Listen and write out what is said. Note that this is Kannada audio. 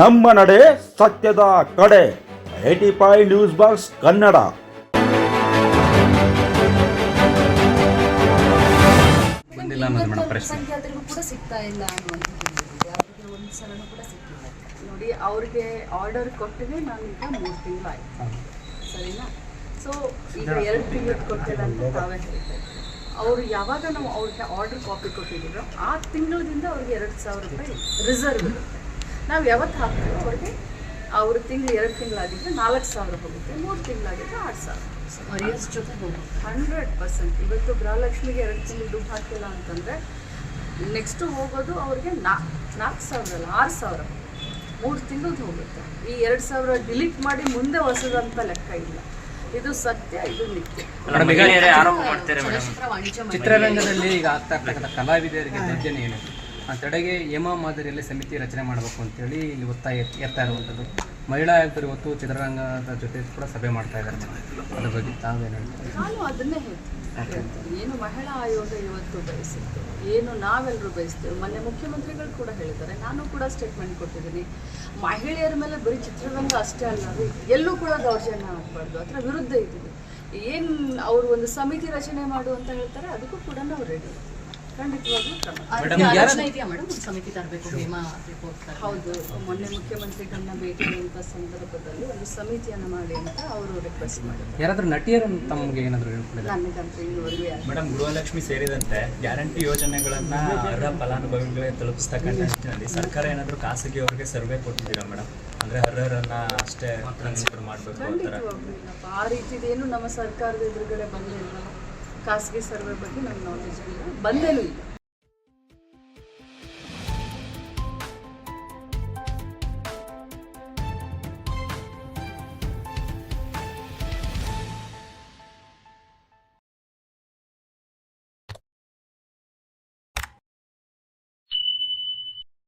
ನಮ್ಮ ನಡೆ ಸತ್ಯದ ಕಡೆ. AT five news box Kannada. ಬಂದಿಲ್ಲ ಅನ್ನೋದು ಮೇಡಮ್ ಪ್ರಶ್ನೆ. ಸಂಖ್ಯಾತರಿಗೂ ಕೂಡ ಸಿಗ್ತಾ ಇಲ್ಲ ಅನ್ನುವಂಥದ್ದು ಇದೆ. ಅವ್ರಿಗೆ ಒಂದು ಸಲನೂ ಕೂಡ ಸಿಕ್ಕಿಲ್ಲ ನೋಡಿ ಅವ್ರಿಗೆ ಆರ್ಡರ್ ಕೊಟ್ಟಿದೆ ನಾನೀಗ ಮೂರು ತಿಂಗಳು ಆಯ್ತು. ಸರಿನಾ? ಸೊ ಈಗ ಎರಡು ತಿಂಗಳು ಕೊಟ್ಟಿಲ್ಲ ಅಂತ ತಾವೇ ಹೇಳ್ತಾ ಅವರು ಯಾವಾಗ ನಾವು ಅವ್ರಿಗೆ ಆರ್ಡರ್ ಕಾಪಿ ಕೊಟ್ಟಿದ್ದೀರೋ ಆ ತಿಂಗಳಿಂದ ಅವ್ರಿಗೆ ಎರಡು ಸಾವಿರ ರೂಪಾಯಿ ರಿಸರ್ವ್ ಇರುತ್ತೆ. ನಾವು ಯಾವತ್ತು ಹಾಕ್ತೀವೋ ಅವ್ರಿಗೆ ಅವ್ರ ತಿಂಗಳು ಎರಡು ತಿಂಗಳಾಗಿದ್ದರೆ ನಾಲ್ಕು ಸಾವಿರ ಹೋಗುತ್ತೆ ಮೂರು ತಿಂಗಳಾಗಿದ್ದರೆ ಆರು ಸಾವಿರ. ಅರಿಯರ್ಸ್ ಜೊತೆ ಹೋಗುತ್ತೆ ಹಂಡ್ರೆಡ್ ಪರ್ಸೆಂಟ್. ಇವತ್ತು ಗೃಹಲಕ್ಷ್ಮಿಗೆ ಎರಡು ತಿಂಗಳು ದುಡ್ಡು ಹಾಕಿಲ್ಲ ಅಂತಂದರೆ ನೆಕ್ಸ್ಟು ಹೋಗೋದು ಅವ್ರಿಗೆ ನಾಲ್ಕು ನಾಲ್ಕು ಸಾವಿರ ಅಲ್ಲ ಆರು ಸಾವಿರ. ಮೂರು ತಿಂಗಳದ್ದು ಹೋಗುತ್ತೆ. ಈ ಎರಡು ಸಾವಿರ ಡಿಲೀಟ್ ಮಾಡಿ ಮುಂದೆ ಹೊಸದಂತ ಲೆಕ್ಕ ಇಲ್ಲ. ಇದು ಸತ್ಯ ಇದು ನಿತ್ಯ. ವಾಣಿಜ್ಯ ಚಿತ್ರರಂಗದಲ್ಲಿ ಈಗ ಆಗ್ತಾ ಇರ್ತಕ್ಕಂಥ ಕಲಾವಿದರಿಗೆ ದರ್ಜನೆ ಏನು ತಡೆಗೆ ಯಮ ಮಾದರಿಯಲ್ಲಿ ಸಮಿತಿ ರಚನೆ ಮಾಡಬೇಕು ಅಂತೇಳಿ ಇಲ್ಲಿ ಒತ್ತಾಯ ಎತ್- ಎತ್ತಾ ಇರುವಂಥದ್ದು. ಮಹಿಳಾ ಆಯುಕ್ತರು ಇವತ್ತು ಚಿತ್ರರಂಗದ ಜೊತೆ ಕೂಡ ಸಭೆ ಮಾಡ್ತಾ ಇದ್ದಾರೆ ಅದರ ಬಗ್ಗೆ ತಾವೇನು ಹೇಳ್ತೀವಿ ನಾನು ಅದನ್ನೇ ಹೇಳ್ತೀನಿ. ಏನು ಮಹಿಳಾ ಆಯೋಗ ಇವತ್ತು ಬಯಸಿತ್ತು ಏನು ನಾವೆಲ್ಲರೂ ಬಯಸ್ತೇವೆ ಮೊನ್ನೆ ಮುಖ್ಯಮಂತ್ರಿಗಳು ಕೂಡ ಹೇಳಿದ್ದಾರೆ. ನಾನು ಕೂಡ ಸ್ಟೇಟ್ಮೆಂಟ್ ಕೊಟ್ಟಿದ್ದೀನಿ. ಮಹಿಳೆಯರ ಮೇಲೆ ಬರೀ ಚಿತ್ರರಂಗ ಅಷ್ಟೇ ಅಲ್ಲ ಎಲ್ಲೂ ಕೂಡ ದೌರ್ಜನ್ಯ ಆಗಬಾರ್ದು. ಅದರ ವಿರುದ್ಧ ಇದ್ದೀವಿ. ಏನು ಅವರು ಒಂದು ಸಮಿತಿ ರಚನೆ ಮಾಡು ಅಂತ ಹೇಳ್ತಾರೆ, ಅದಕ್ಕೂ ಕೂಡ ನಾವು ರೆಡಿ ಸಮಿತಿ ತರಬೇಕು ಹೇಮಾ. ರಿಪೋರ್ಟ್ ಹೌದು. ಮೊನ್ನೆ ಮುಖ್ಯಮಂತ್ರಿಗಳನ್ನ ಭೇಟಿ ಅಂತ ಸಂದರ್ಭದಲ್ಲಿ ಒಂದು ಸಮಿತಿಯನ್ನ ಮಾಡಿ ಅಂತ ಅವರು ರಿಕ್ವೆಸ್ಟ್ ಮಾಡಿದ್ದಾರೆ ಯಾರಾದರೂ ನಟಿಯರು ತಮಗೆ ಏನಾದರೂ ಮೇಡಮ್ ಗೃಹಲಕ್ಷ್ಮಿ ಸೇರಿದಂತೆ ಗ್ಯಾರಂಟಿ ಯೋಜನೆಗಳನ್ನ ಅರ್ಹ ಫಲಾನುಭವಿಗಳಿಗೆ ತಲುಪಿಸ್ತಕ್ಕಂಥ ನಿಟ್ಟಿನಲ್ಲಿ ಸರ್ಕಾರ ಏನಾದರೂ ಖಾಸಗಿಯವರಿಗೆ ಸರ್ವೆ ಕೊಟ್ಟಿದ್ದೀರಾ ಮೇಡಮ್? ಅಂದ್ರೆ ಅರ್ಹರನ್ನ ಅಷ್ಟೇ ಕನ್ಸಿಡರ್ ಮಾಡಬೇಕು ಆ ರೀತಿದೇನು ನಮ್ಮ ಸರ್ಕಾರದ ಎದುರುಗಡೆ ಬಂದಿಲ್ಲ. ಖಾಸಗಿ ಸರ್ವೆ ಬಗ್ಗೆ ನಮ್ಮ ನಾಲೆಜ್ ಇಲ್ಲ ಬಂದೇನೂ ಇಲ್ಲ